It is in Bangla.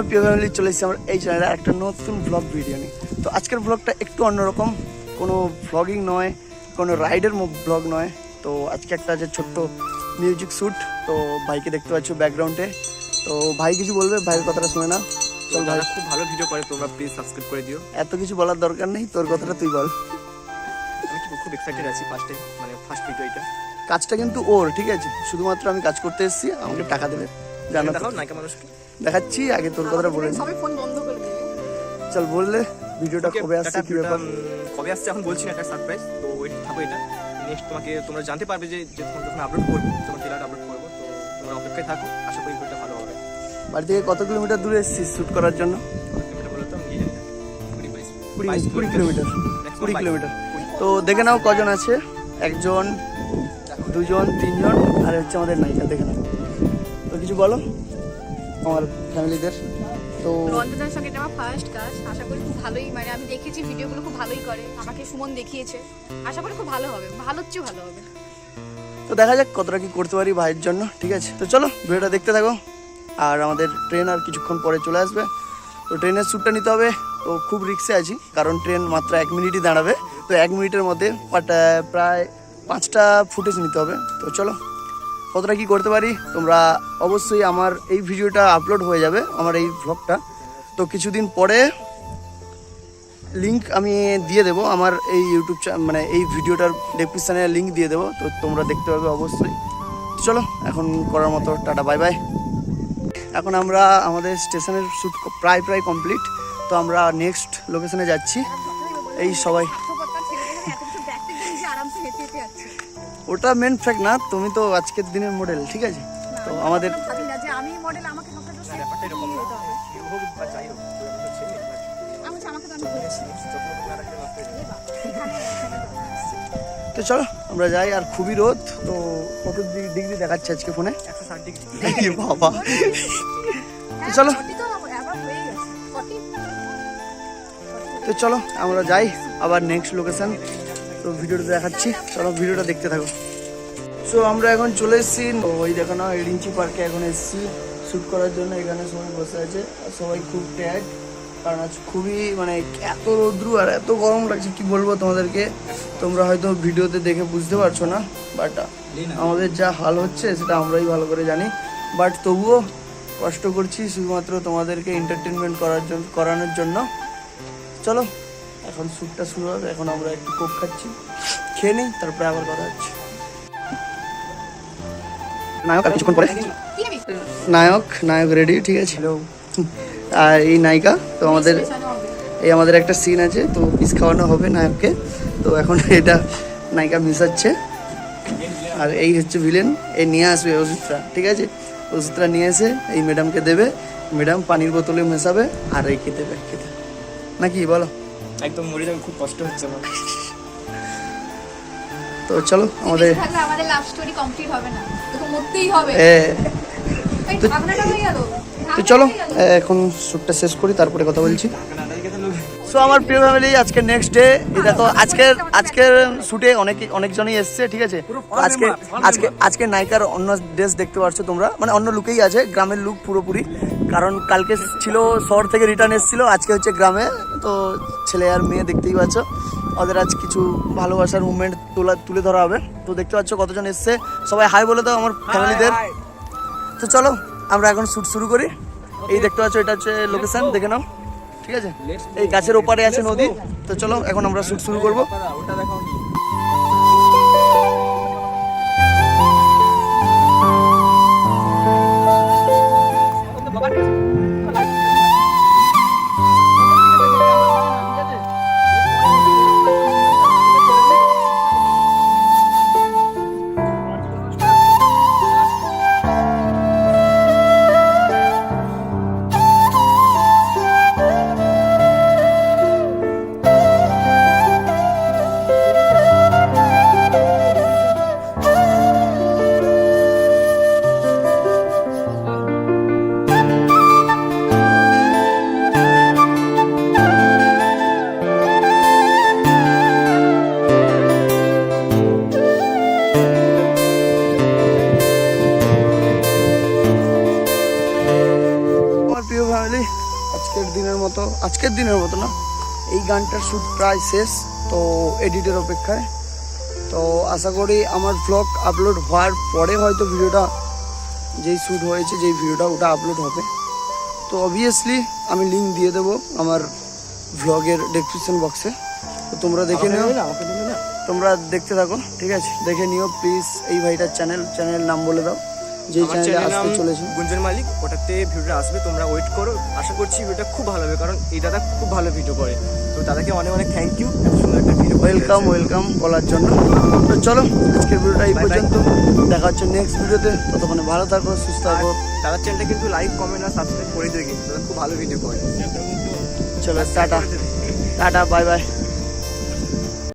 আমার প্রিয় ফ্যামিলি চলে এসেছি আমার এই চ্যানেলে একটা নতুন ব্লগ ভিডিও নিয়ে। তো আজকের ব্লগটা একটু অন্যরকম। কোনো ভ্লগিং নয় কোনো রাইডের ব্লগ নয়। তো আজকে একটা আছে ছোট্ট মিউজিক শ্যুট তো ভাইকে দেখতে পাচ্ছ ব্যাকগ্রাউন্ডে তো ভাই কিছু বলবে? ভাইয়ের কথাটা শুনে না। চল ভাই। খুব ভালো ভিডিও করে তোমরা প্লিজ সাবস্ক্রাইব করে দিও। এত কিছু বলার দরকার নেই তোর কথাটা তুই বল। আমি খুব এক্সাইটেড আছি ফার্স্টে মানে ফার্স্ট ভিডিও এটা। কাজটা কিন্তু ওর ঠিক আছে? শুধুমাত্র আমি কাজ করতে এসেছি আমাকে টাকা দেবে। জানো? দেখাও নায়িকা মানুষকে দেখাচ্ছি আগে তোর কথাটা বলে। সবাই ফোন বন্ধ করে দেবে। চল বললে ভিডিওটা কবে আসছে কি ব্যাপার? কবে আসছে এখন বলছি না একটা সারপ্রাইজ তো ওয়েট থাকো এটা। নেক্সট তোমাকে তোমরা জানতে পারবে যে যে তখন যখন আপলোড করব যখন ট্রেলার আপলোড করব তো তোমরা অপেক্ষায় থাকো আশা করি ভিডিওটা ভালো হবে। বাড়ি থেকে কত কিলোমিটার দূরে এসেছিস শ্যুট করার জন্য। কুড়ি কিলোমিটার। কুড়ি কিলোমিটার। তো দেখে নাও কজন আছে একজন দুজন তিনজন আর হচ্ছে আমাদের নায়িকা দেখে নাও। কিছু বলো? আমার ফ্যামিলিদের। তো রঞ্জনার সঙ্গে আমার ফার্স্ট কাজ আশা করি খুব ভালোই মানে আমি দেখেছি ভিডিওগুলো খুব ভালোই করে। আমাকে সুমন দেখিয়েছে। আশা করি খুব ভালো হবে। ভালোর চেয়ে ভালো হবে। তো দেখা যাক কতটা কি করতে পারি ভাইয়ের জন্য ঠিক আছে? তো চলো ভিডিওটা দেখতে থাকো। আর আমাদের ট্রেন আর কিছুক্ষণ পরে চলে আসবে। তো ট্রেনের শ্যুটটা নিতে হবে। তো খুব রিক্সে আছি কারণ ট্রেন মাত্র এক মিনিটই দাঁড়াবে। তো এক মিনিটের মধ্যে বাট প্রায় পাঁচটা ফুটেজ নিতে হবে। তো চলো কতটা কি করতে পারি? তোমরা অবশ্যই আমার এই ভিডিওটা আপলোড হয়ে যাবে, আমার এই ভ্লগটা তো কিছুদিন পরে লিংক আমি দিয়ে দেবো, আমার এই ইউটিউব মানে এই ভিডিওটার ডেসক্রিপশানে লিঙ্ক দিয়ে দেবো, তো তোমরা দেখতে পাবে অবশ্যই। চলো, এখন করার মতো, টাটা বাই বাই এখন আমরা আমাদের স্টেশনের শ্যুট প্রায় প্রায় কমপ্লিট তো আমরা নেক্সট লোকেশনে যাচ্ছি। এই সবাই। ওটা মেন ফ্যাক্ট না তুমি তো আজকের দিনের মডেল ঠিক আছে? তো আমাদের তো হয়ে চলো আমরা যাই আর খুবই রোদ তো কত ডিগ্রি দেখাচ্ছে আজকে ফোনে 160 ডিগ্রি। বাবা। তো চলো। হ্যাঁ, 40 তো আবার হয়ে গেছে। 40 তো চলো আমরা যাই আবার নেক্সট লোকেশন তো ভিডিওটা দেখাচ্ছি। চলো ভিডিওটা দেখতে থাকো। সো আমরা এখন চলে এসেছি। ওই দেখো না রিঞ্চি পার্কে এখন এসেছি। শ্যুট করার জন্য এখানে সবাই বসে আছে। আর সবাই খুব ট্যাগ কারণ আজ খুবই মানে এত রৌদ্রু আর এত গরম লাগছে, কি বলব তোমাদেরকে? তোমরা হয়তো ভিডিওতে দেখে বুঝতে পারছ না বাট আমাদের যা হাল হচ্ছে, সেটা আমরাই ভালো করে জানি। বাট তবুও কষ্ট করছি শুধুমাত্র তোমাদেরকে এন্টারটেনমেন্ট করার জন্য করানোর জন্য। চলো এখন শ্যুটটা শুরু হবে এখন আমরা একটু কোক খাচ্ছি। খেয়ে নিই তারপরে আবার কথা হচ্ছে। নায়ক আর কিছুক্ষণ পরে? নায়ক নায়ক রেডি ঠিক আছে? আর এই নায়িকা তো আমাদের এই আমাদের একটা সিন আছে তো পিস খাওয়ানো হবে নায়ককে। তো এখন এটা নায়িকা মিশাচ্ছে। আর এই হচ্ছে ভিলেন এই নিয়ে আসবে ওষুধটা ঠিক আছে? ওষুধটা নিয়ে এসে এই ম্যাডামকে দেবে। ম্যাডাম পানির বোতলে মেশাবে আর এই খেতে দেবে। খেতে নাকি বলো? একদম মরে যাবে খুব কষ্ট হচ্ছে আমার। তো চলো আমাদের থাকলে আমাদের লাভ স্টোরি কমপ্লিট হবে না। তোকে মরতেই হবে। হয়ে তো চলো এখন শ্যুটটা শেষ করি তারপরে কথা বলছি। সো আমার প্রিয় ফ্যামিলি আজকে নেক্সট ডে দেখো আজকের আজকের শুটে অনেক অনেকজনই এসছে ঠিক আছে? আজকে আজকে আজকে নায়িকার অন্য ড্রেস দেখতে পাচ্ছ তোমরা। মানে অন্য লুকেই আছে গ্রামের লুক পুরোপুরি। কারণ কালকে ছিল শহর থেকে রিটার্ন এসেছিল আজকে হচ্ছে গ্রামে। তো ছেলে আর মেয়ে দেখতেই পাচ্ছ। ওদের আজ কিছু ভালোবাসার মুভমেন্ট তোলা তুলে ধরা হবে। তো দেখতে পাচ্ছ কতজন এসছে। সবাই হাই বলে দাও আমার ফ্যামিলিদের তো চলো আমরা এখন শুট শুরু করি। এই দেখতে পাচ্ছ এটা হচ্ছে লোকেশন দেখে নাও। ঠিক আছে? এই গাছের ওপারে আছে নদী, তো চলো এখন আমরা শুট শুরু করব। ওটা দেখো মতো আজকের দিনের মতো না এই গানটার শ্যুট প্রায় শেষ তো এডিটের অপেক্ষায়। তো আশা করি আমার ব্লগ আপলোড হওয়ার পরে হয়তো ভিডিওটা যেই শ্যুট হয়েছে যেই ভিডিওটা ওটা আপলোড হবে। তো অবভিয়াসলি আমি লিঙ্ক দিয়ে দেবো আমার ভ্লগের ডেসক্রিপশন বক্সে তো তোমরা দেখে নিও। তোমরা দেখতে থাকো ঠিক আছে? দেখে নিও প্লিজ এই ভাইটার চ্যানেল চ্যানেলের নাম বলে দাও। আমার চ্যানেলে আসতে চলেছে। গুঞ্জন মালিক ওটাতে ভিডিওটা আসবে তোমরা ওয়েট করো। আশা করছি ভিডিওটা খুব ভালো হবে কারণ এই দাদা খুব ভালো ভিডিও করে। তো দাদাকে অনেক অনেক থ্যাংক ইউ এত সুন্দর একটা ভিডিও ওয়েলকাম ওয়েলকাম বলার জন্য। তো চলো আজকের ভিডিওটা এই. পর্যন্ত। দেখা হচ্ছে নেক্সট ভিডিওতে। ততক্ষণে ভালো থাকো সুস্থ থাকো। দাদার চ্যানেলটা কিন্তু লাইক কমেন্ট আর সাবস্ক্রাইব করে দেবে কিন্তু খুব ভালো ভিডিও করে। চলো টাটা। Tata bye bye